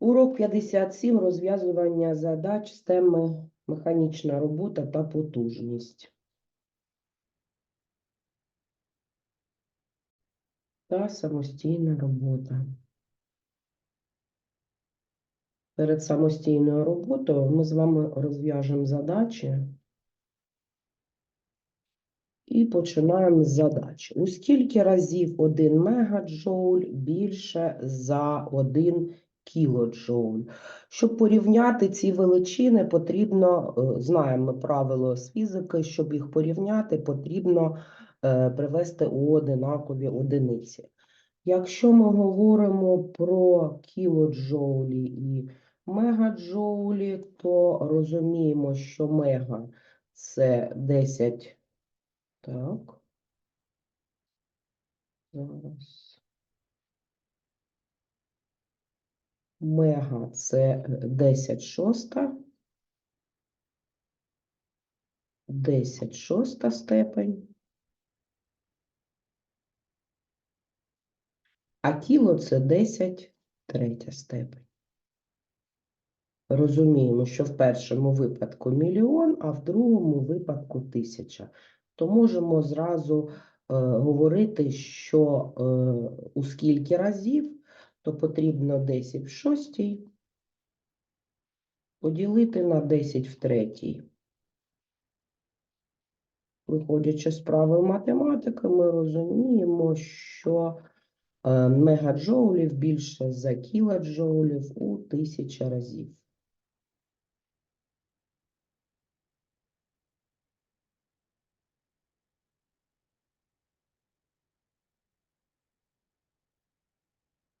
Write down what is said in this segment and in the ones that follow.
Урок 57. Розв'язування задач з теми механічна робота та потужність. Та самостійна робота. Перед самостійною роботою ми з вами розв'яжемо задачі. І починаємо з задач. У скільки разів 1 мегаджоуль більше за 1 кілоджоуль? Щоб порівняти ці величини, потрібно, е, знаємо ми правило з фізики, щоб їх порівняти, потрібно е, привести у одинакові одиниці. Якщо ми говоримо про кілоджоулі і мегаджоулі, то розуміємо, що мега це 10 так. Зараз. Мега це е, 10 шоста. 10 шоста степень. А кіло це 10 третя степень. Розуміємо, що в першому випадку мільйон, а в другому випадку тисяча. То можемо зразу е, говорити, що е, у скільки разів, то потрібно 10 в шостій поділити на 10 в третій. Виходячи з правил математики, ми розуміємо, що е, мегаджоулів більше за кілоджоулів у тисячі разів.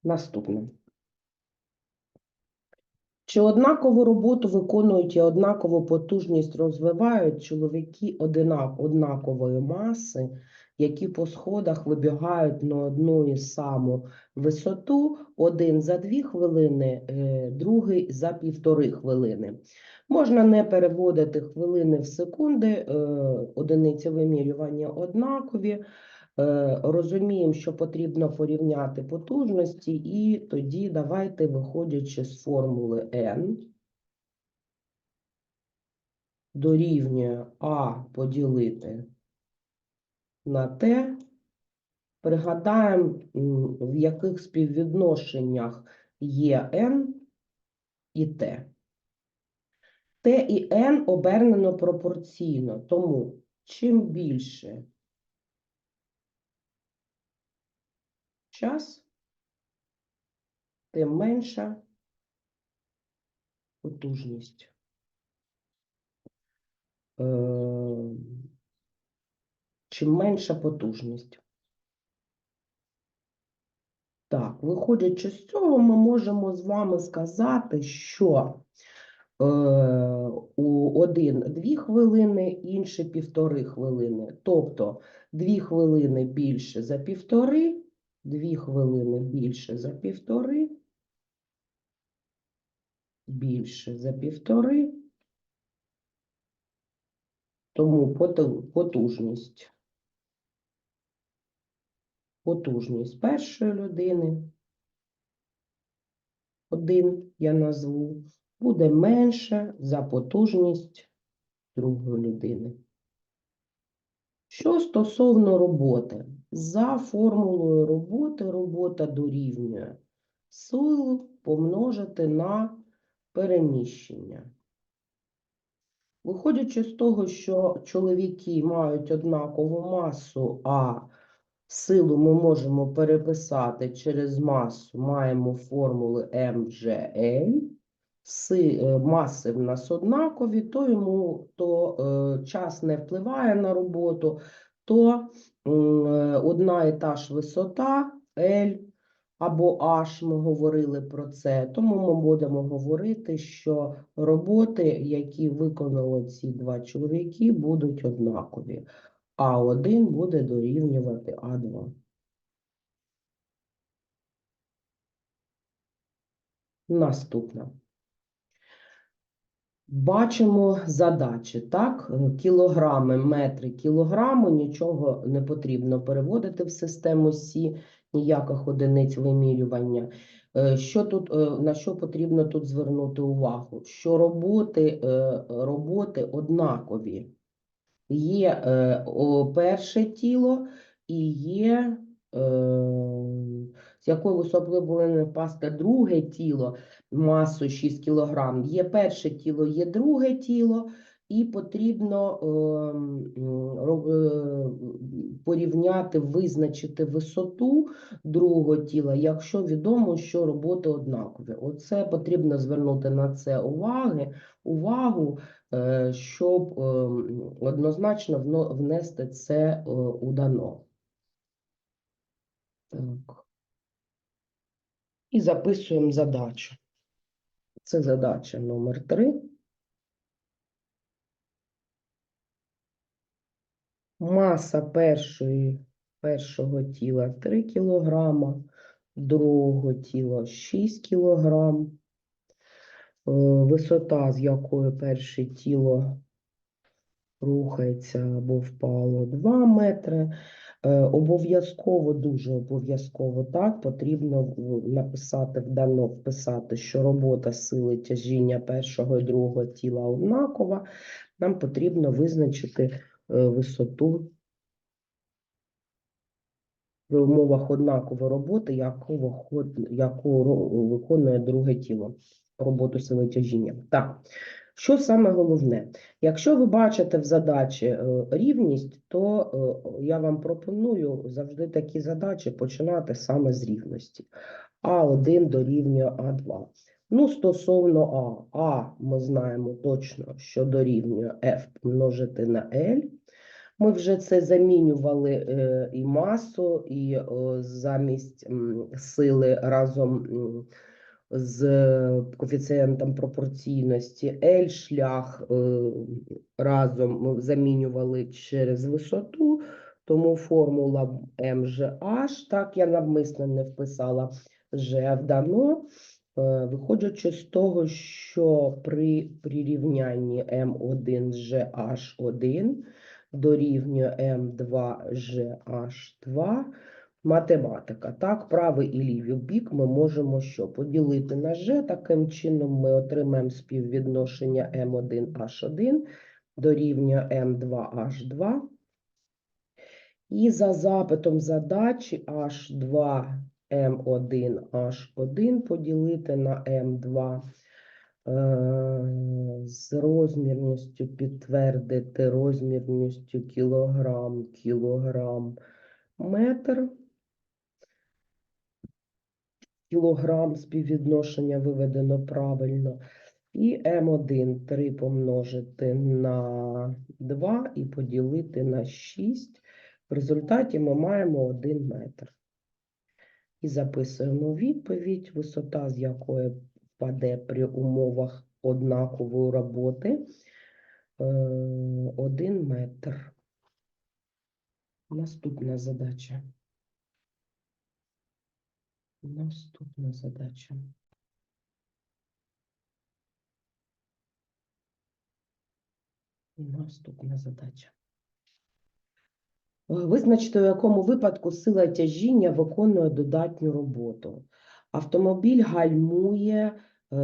Наступне. Чи однакову роботу виконують і однакову потужність розвивають чоловіки однакової маси, які по сходах вибігають на одну і саму висоту, один за дві хвилини, е, другий за півтори хвилини. Можна не переводити хвилини в секунди, е, одиниці вимірювання однакові. Е, Розуміємо, що потрібно порівняти потужності, і тоді давайте, виходячи з формули n, дорівнює А поділити на Т, пригадаємо, в яких співвідношеннях є n і Т. Т і n обернено пропорційно, тому чим більше час, тим менша потужність. Е, Чим менша потужність. Так, виходячи з цього, ми можемо з вами сказати, що е, у один дві хвилини, інший півтори хвилини. Тобто дві хвилини більше за півтори, дві хвилини більше за півтори, більше за півтори. Тому потужність. Потужність першої людини. Один я назву, буде менше за потужність другої людини. Що стосовно роботи, за формулою роботи робота дорівнює силу помножити на переміщення. Виходячи з того, що чоловіки мають однакову масу, а силу ми можемо переписати через масу, маємо формули МЖЛ, е, маси в нас однакові, то йому то е, час не впливає на роботу, то одна і та ж висота L або H, ми говорили про це, тому ми будемо говорити, що роботи, які виконали ці два чоловіки, будуть однакові. А1 буде дорівнювати А2. Наступна. Бачимо задачі, так? Кілограми, метри, кілограми, нічого не потрібно переводити в систему Сі, ніяких одиниць вимірювання. Е, Що тут, е, на що потрібно тут звернути увагу? Що роботи, е, роботи однакові. Є перше тіло і є, якою висотою повинно впасти друге тіло масою 6 кг. Є перше тіло, є друге тіло, і потрібно ем, е, порівняти, визначити висоту другого тіла, якщо відомо, що роботи однакові. Оце потрібно звернути на це уваги, увагу, е, щоб ем, однозначно внести це е, у дано. Так. І записуємо задачу. Це задача номер 3. Маса першої, першого тіла 3 кг, другого тіла 6 кг. Висота, з якою перше тіло рухається або впало 2 метри. Е, Обов'язково, дуже обов'язково так, потрібно написати, вдано вписати, що робота сили тяжіння першого і другого тіла однакова. Нам потрібно визначити е, висоту в умовах однакової роботи, яку, яку виконує друге тіло, роботу сили тяжіння. Так, що саме головне? Якщо ви бачите в задачі е, рівність, то е, я вам пропоную завжди такі задачі починати саме з рівності. А1 дорівнює А2. Ну, стосовно А, А ми знаємо точно, що дорівнює F помножити на L. Ми вже це замінювали е, і масу, і замість сили разом з коефіцієнтом пропорційності L шлях е, разом замінювали через висоту, тому формула МЖH, так я навмисно не вписала G вдано, е, виходячи з того, що при прирівнянні М1 з GH1 дорівнює М2GH2 математика. Так, правий і лівий бік ми можемо що? Поділити на G. Таким чином ми отримаємо співвідношення М1H1 дорівнює М2H2. І за запитом задачі H2 М1 H1 поділити на М2 е, з розмірністю підтвердити розмірністю кілограм, кілограм, метр. Кілограм співвідношення виведено правильно. І М1 3 помножити на 2 і поділити на 6. В результаті ми маємо 1 метр. І записуємо відповідь, висота з якої впаде при умовах однакової роботи. 1 метр. Наступна задача. Наступна задача. Наступна задача. Е, Визначте, у якому випадку сила тяжіння виконує додатню роботу. Автомобіль гальмує е,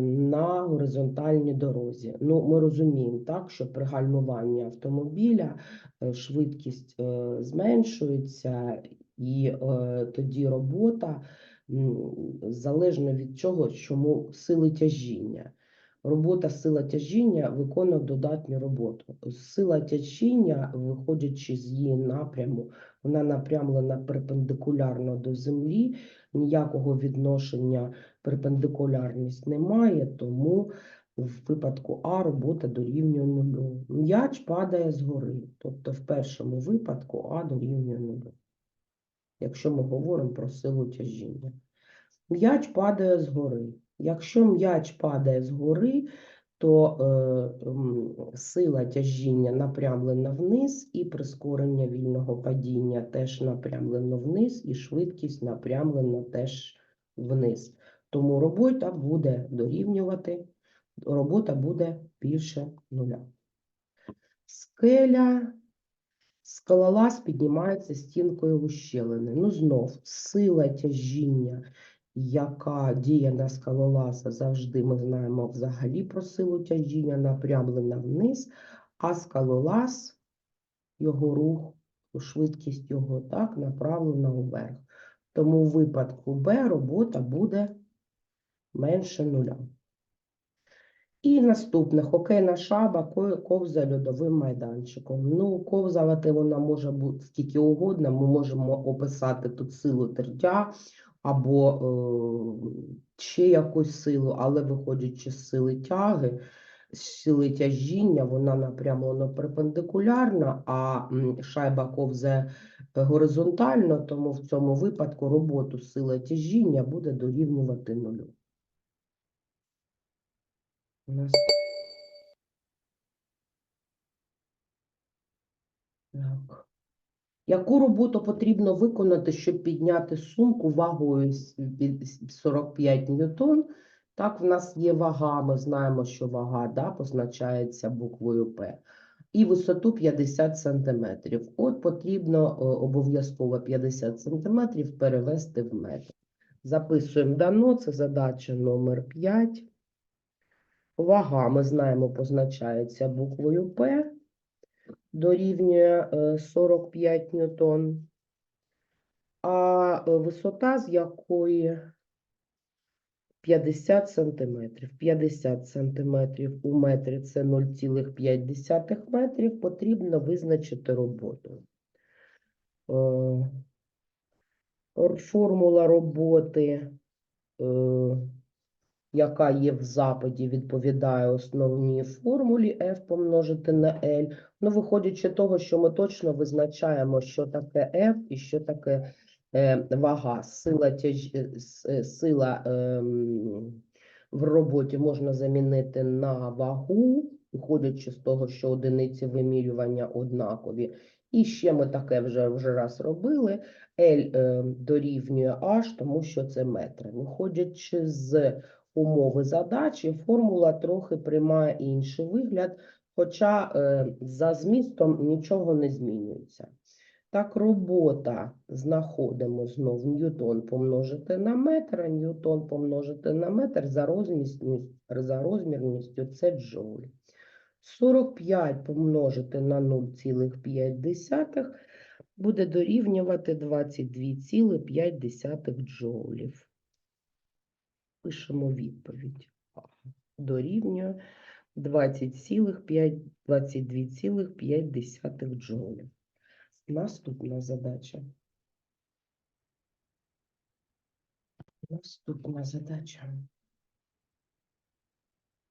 на горизонтальній дорозі. Ну, ми розуміємо, так, що при гальмуванні автомобіля е, швидкість е, зменшується, і е, тоді робота залежно від чого, чому сили тяжіння. Робота сила тяжіння виконує додатню роботу. Сила тяжіння, виходячи з її напряму, вона напрямлена перпендикулярно до землі, ніякого відношення перпендикулярність немає, тому в випадку А робота дорівнює нулю. М'яч падає згори, тобто в першому випадку А дорівнює нулю, якщо ми говоримо про силу тяжіння. М'яч падає згори. Якщо м'яч падає згори, то е, сила тяжіння напрямлена вниз, і прискорення вільного падіння теж напрямлено вниз, і швидкість напрямлена теж вниз. Тому робота буде дорівнювати, робота буде більше нуля. Скеля Скалолаз піднімається стінкою ущелини. Ну, знов, сила тяжіння, яка діє на скалолаза, завжди ми знаємо взагалі про силу тяжіння, напрямлена вниз, а скалолаз, його рух, швидкість його так, направлена вверх. Тому у випадку Б робота буде менше нуля. І наступне хокейна шаба ковза льодовим майданчиком. Ну, ковзувати вона може бути скільки угодно. Ми можемо описати тут силу тертя або е, ще якусь силу, але виходячи з сили тяги, з сили тяжіння, вона напрямлено перпендикулярна, а шайба ковзає горизонтально, тому в цьому випадку роботу сили тяжіння буде дорівнювати нулю. У нас Так. Яку роботу потрібно виконати, щоб підняти сумку вагою с- від с- 45 ньютон? Так, в нас є вага, ми знаємо, що вага да, позначається буквою П. І висоту 50 сантиметрів. От потрібно е, обов'язково 50 сантиметрів перевести в метр. Записуємо дано, це задача номер 5. Вага, ми знаємо, позначається буквою П дорівнює е, 45 ньютон, а е, висота з якої 50 сантиметрів. 50 сантиметрів у метрі це 0,5 метрів. Потрібно визначити роботу. Е, Формула роботи, е, яка є в запиті, відповідає основній формулі F помножити на L. Ну, виходячи того, що ми точно визначаємо, що таке F і що таке е, вага, сила, тяж... е, е, ем, в роботі можна замінити на вагу, виходячи з того, що одиниці вимірювання однакові. І ще ми таке вже, вже раз робили. L е, дорівнює H, тому що це метри. Виходячи з умови задачі, формула трохи приймає інший вигляд, хоча е, за змістом нічого не змінюється. Так, робота знаходимо знов ньютон помножити на метр, а ньютон помножити на метр за розмірністю, за розмірністю це джоуль. 45 помножити на 0,5 буде дорівнювати 22,5 джоулів. Пишемо відповідь. Дорівнює 22,5 джоулів. Наступна задача. Наступна задача.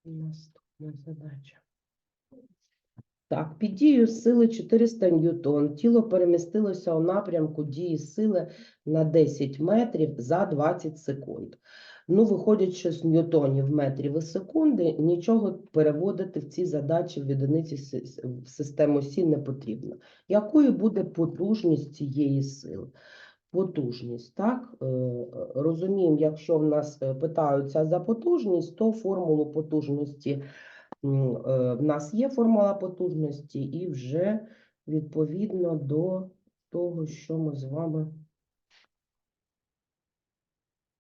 Наступна задача. Так, під дією сили 400 ньютон тіло перемістилося у напрямку дії сили на 10 метрів за 20 секунд. Ну, виходячи з ньютонів, метрів і секунди, нічого переводити в ці задачі в одиниці в систему Сі не потрібно. Якою буде потужність цієї сили? Потужність, так? Е, Розуміємо, якщо в нас е, питаються за потужність, то формулу потужності е, в нас є формула потужності, і вже відповідно до того, що ми з вами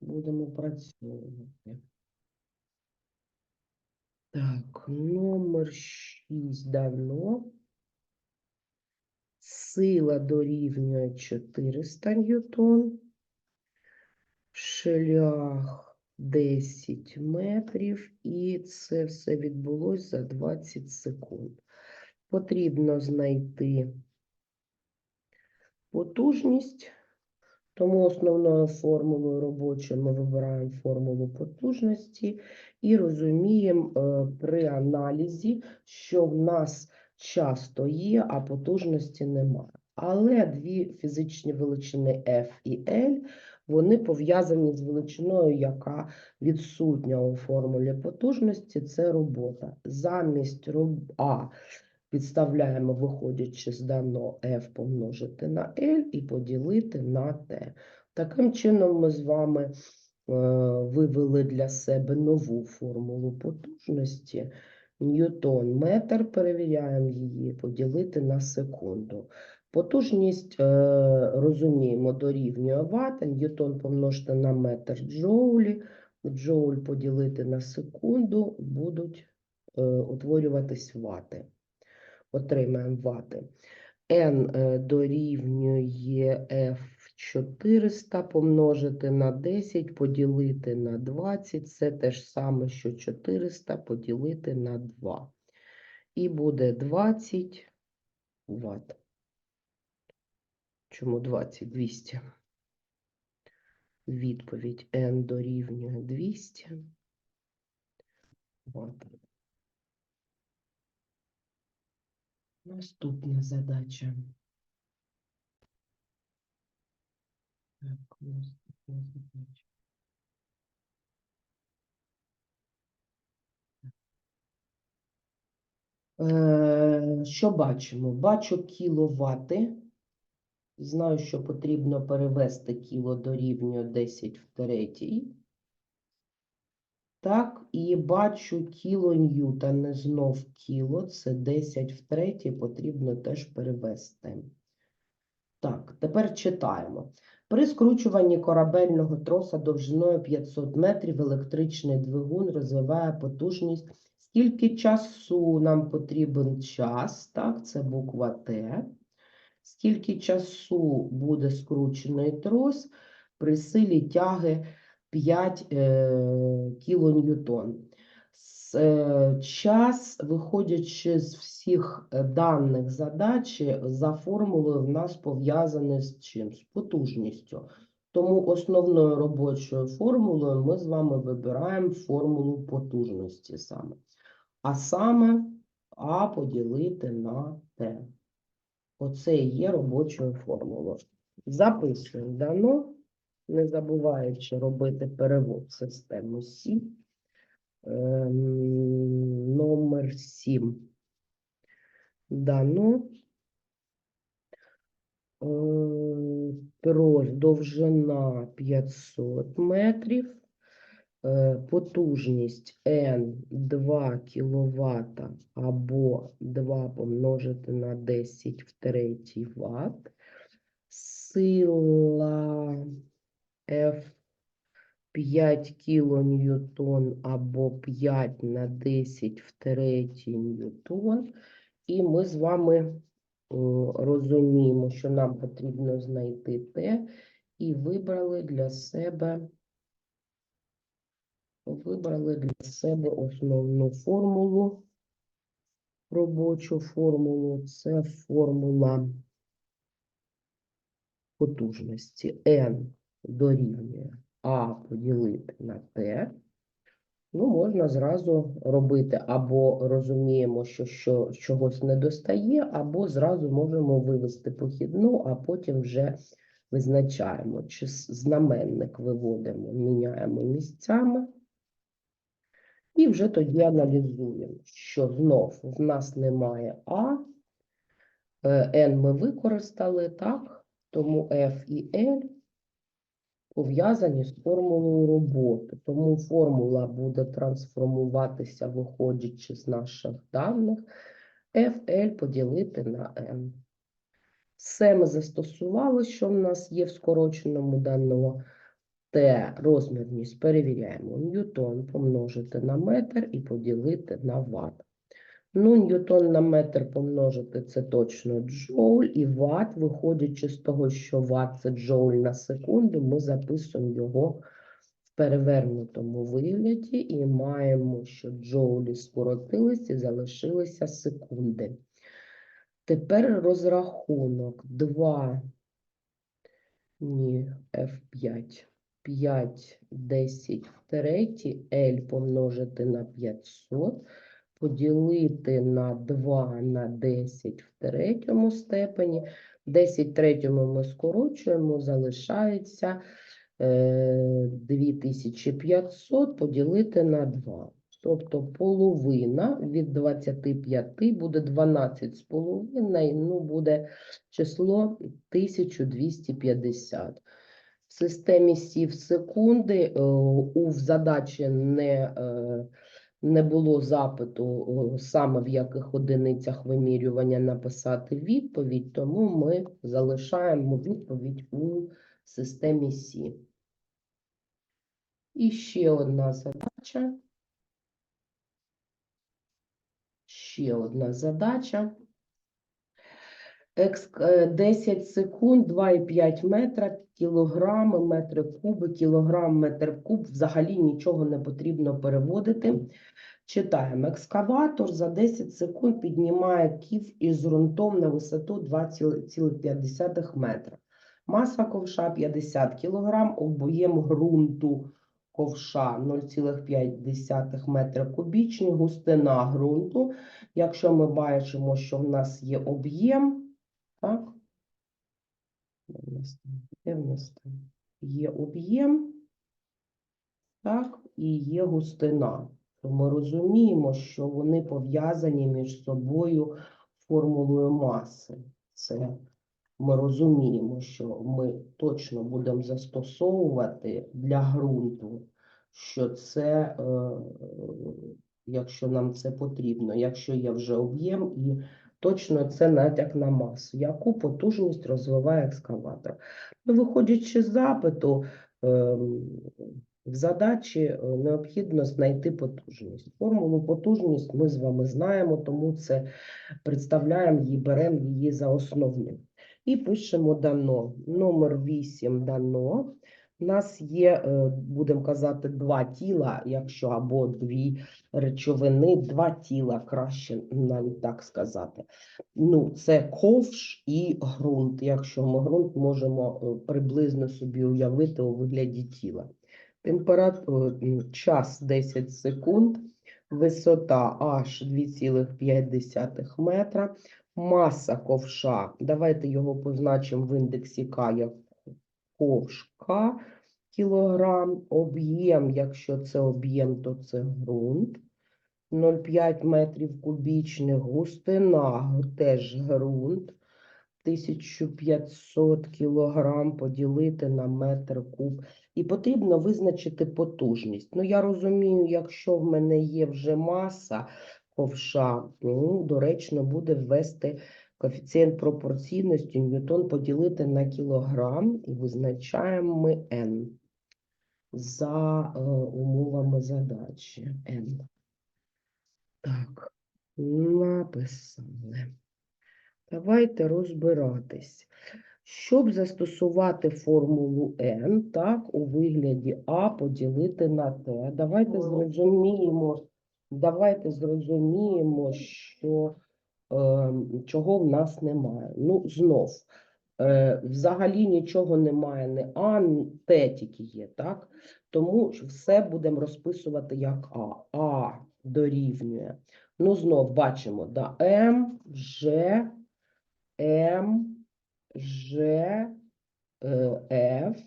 будемо працювати. Так, номер 6 дано. Сила дорівнює 400 ньютон. Шлях 10 метрів, і це все відбулося за 20 секунд. Потрібно знайти потужність, тому основною формулою робочою ми вибираємо формулу потужності і розуміємо е, при аналізі, що в нас часто є, а потужності немає. Але дві фізичні величини F і L вони пов'язані з величиною, яка відсутня у формулі потужності, це робота. Замість роб... підставляємо, виходячи з дано F помножити на L і поділити на T. Таким чином ми з вами е, вивели для себе нову формулу потужності. Ньютон метр, перевіряємо її, поділити на секунду. Потужність е, розуміємо дорівнює Вт, ньютон помножити на метр джоулі, джоуль поділити на секунду, будуть е, утворюватись вати. Отримаємо вати. N е, дорівнює F 400 помножити на 10, поділити на 20. Це те ж саме, що 400 поділити на 2. І буде 20 Вт. Чому 20? 200. Відповідь N дорівнює 200 Вт. Наступна задача. Так, наступна задача. Е, Що бачимо? Бачу кіловати. Знаю, що потрібно перевести кіло дорівнює 10 в третій. Так, і бачу кіло кілоньютони, знов кіло, це 10 в третій, потрібно теж перевести. Так, тепер читаємо. При скручуванні корабельного троса довжиною 500 метрів електричний двигун розвиває потужність. Скільки часу нам потрібен час? Так, це буква Т. Скільки часу буде скручений трос при силі тяги 5 е, кілоньютон. Е, Час, виходячи з всіх е, даних задачі, за формулою в нас пов'язаний з чим? З потужністю. Тому основною робочою формулою ми з вами вибираємо формулу потужності саме. А саме А поділити на Т. Оце і є робочою формулою. Записуємо дано, не забуваючи робити перевод в систему Сі. Ем, Номер 7. Дано. Е, довжина 500 метрів. Е, Потужність N 2 кВт або 2 помножити на 10 в третій Вт. Сила F 5 кілоньютон або 5 на 10 в третій ньютон. І ми з вами розуміємо, що нам потрібно знайти Т, і вибрали для себе вибрали для себе основну формулу, робочу формулу. Це формула потужності N дорівнює А поділити на Т. Ну, можна зразу робити, або розуміємо, що, що чогось не достає, або зразу можемо вивести похідну, а потім вже визначаємо, чи знаменник виводимо, міняємо місцями. І вже тоді аналізуємо, що знов в нас немає А, е, N ми використали, так? Тому F і L пов'язані з формулою роботи. Тому формула буде трансформуватися, виходячи з наших даних, FL поділити на N. Все ми застосували, що в нас є в скороченому даному Т розмірність перевіряємо. Ньютон помножити на метр і поділити на ватт. Ну, ньютон на метр помножити це точно джоуль, і ватт, виходячи з того, що ватт це джоуль на секунду, ми записуємо його в перевернутому вигляді і маємо, що джоулі скоротились і залишилися секунди. Тепер розрахунок 2, ні, F5. 5, 10 в третій, L помножити на 500, поділити на 2 на 10 в третьому степені. 10 в третьому ми скорочуємо, залишається е, 2500 поділити на 2. Тобто половина від 25 буде 12 з половиною, ну буде число 1250. В системі сів секунди е, у задачі не е, не було запиту саме в яких одиницях вимірювання написати відповідь, тому ми залишаємо відповідь у системі Сі. І ще одна задача. Ще одна задача. Екск- е, 10 секунд, 2,5 метра, кілограми, метри куби, кілограм, метр куб. Взагалі нічого не потрібно переводити. Читаємо. Екскаватор за 10 секунд піднімає ків із ґрунтом на висоту 2,5 метра. Маса ковша 50 кг, об'єм ґрунту ковша 0,5 метра кубічні, густина ґрунту. Якщо ми бачимо, що в нас є об'єм, так? Де в нас там? Де в нас там? Є об'єм, так, і є густина. Ми розуміємо, що вони пов'язані між собою формулою маси. Це ми розуміємо, що ми точно будемо застосовувати для ґрунту, що це, е, якщо нам це потрібно, якщо є вже об'єм, і точно це натяк на масу. Яку потужність розвиває екскаватор? Ну, виходячи з запиту, ем, в задачі е, необхідно знайти потужність. Формулу потужність ми з вами знаємо, тому це представляємо її, беремо її за основну. І пишемо дано. Номер 8 дано. У нас є, е, будемо казати, два тіла, якщо або дві речовини, два тіла, краще навіть так сказати. Ну, це ковш і ґрунт. Якщо ми ґрунт можемо е, приблизно собі уявити у вигляді тіла. Температура, час 10 секунд, висота аж 2,5 метра, маса ковша, давайте його позначимо в індексі К як ковш К кілограм, об'єм, якщо це об'єм, то це ґрунт, 0,5 метрів кубічних, густина теж ґрунт, 1500 кілограм поділити на метр куб. І потрібно визначити потужність. Ну, я розумію, якщо в мене є вже маса ковша, ну, доречно буде ввести коефіцієнт пропорційності ньютон поділити на кілограм і визначаємо ми n за е, умовами задачі n. Так, написали. Давайте розбиратись. Щоб застосувати формулу n, так, у вигляді А поділити на Т, давайте зрозуміємо, давайте зрозуміємо, що чого в нас немає. Ну, знов, е, взагалі нічого немає, не А, ні Т тільки є, так? Тому все будемо розписувати як А. А дорівнює. Ну, знов бачимо, да, М, Ж, М, Ж, е, Ф,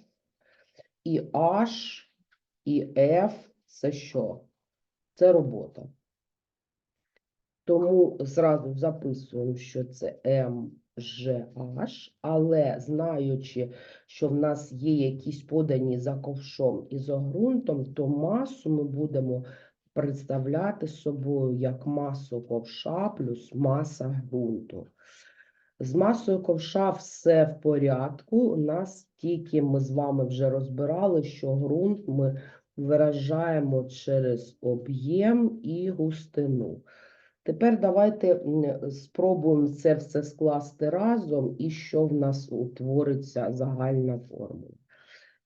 і H, і F – це що? Це робота. Тому зразу записуємо, що це MGH, але знаючи, що в нас є якісь подані за ковшом і за ґрунтом, то масу ми будемо представляти собою як масу ковша плюс маса ґрунту. З масою ковша все в порядку. У нас тільки ми з вами вже розбирали, що ґрунт ми виражаємо через об'єм і густину. Тепер давайте спробуємо це все скласти разом, і що в нас утвориться загальна формула.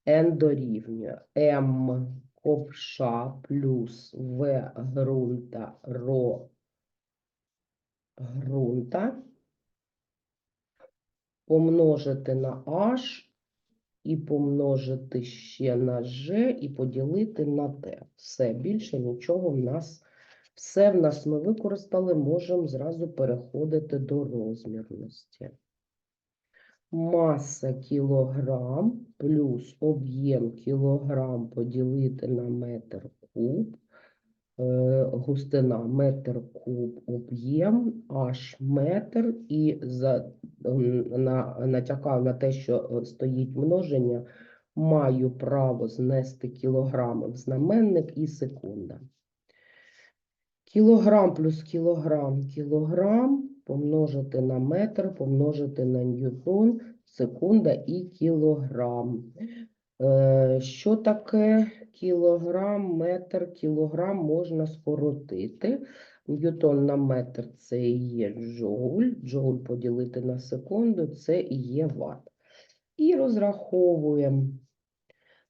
N дорівнює M ковша плюс В ґрунта ро ґрунта помножити на H і помножити ще на G і поділити на T. Все, більше нічого в нас, все в нас ми використали, можемо зразу переходити до розмірності. Маса кілограм плюс об'єм кілограм поділити на метр куб. Е, густина метр куб, об'єм аж метр, і за, на, натякав на те, що е, стоїть множення, маю право знести кілограми в знаменник і секунда. Кілограм плюс кілограм, кілограм помножити на метр, помножити на ньютон, секунда і кілограм. Е, Що таке кілограм, метр, кілограм можна скоротити. Ньютон на метр це є джоуль, джоуль поділити на секунду це і є ватт. І розраховуємо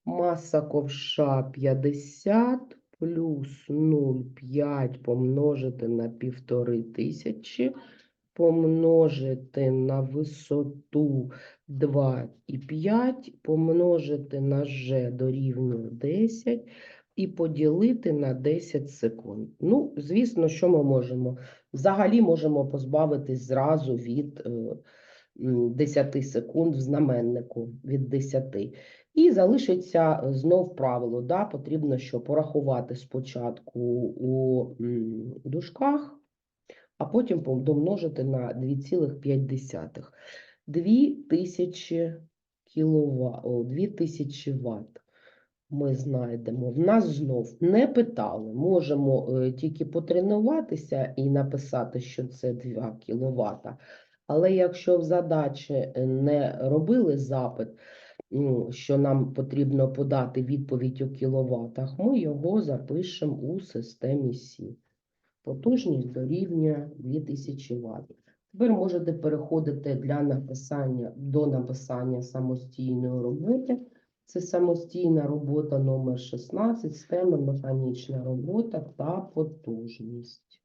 маса ковша 50 плюс 0,5 помножити на півтори тисячі, помножити на висоту 2,5, помножити на g дорівнює 10 і поділити на 10 секунд. Ну, звісно, що ми можемо? Взагалі можемо позбавитись зразу від е, 10 секунд в знаменнику, від 10. І залишиться е, знов правило, да, потрібно що порахувати спочатку у дужках, а потім домножити на 2,5. 2000 кілова, 2000 Вт ми знайдемо. В нас знов не питали. Можемо е, тільки потренуватися і написати, що це 2 кВт. Але якщо в задачі е, не робили запит, що нам потрібно подати відповідь у кіловатах, ми його запишемо у системі Сі. Потужність дорівнює 2000 Вт. Тепер можете переходити для написання до написання самостійної роботи. Це самостійна робота номер 16 з механічна робота та потужність.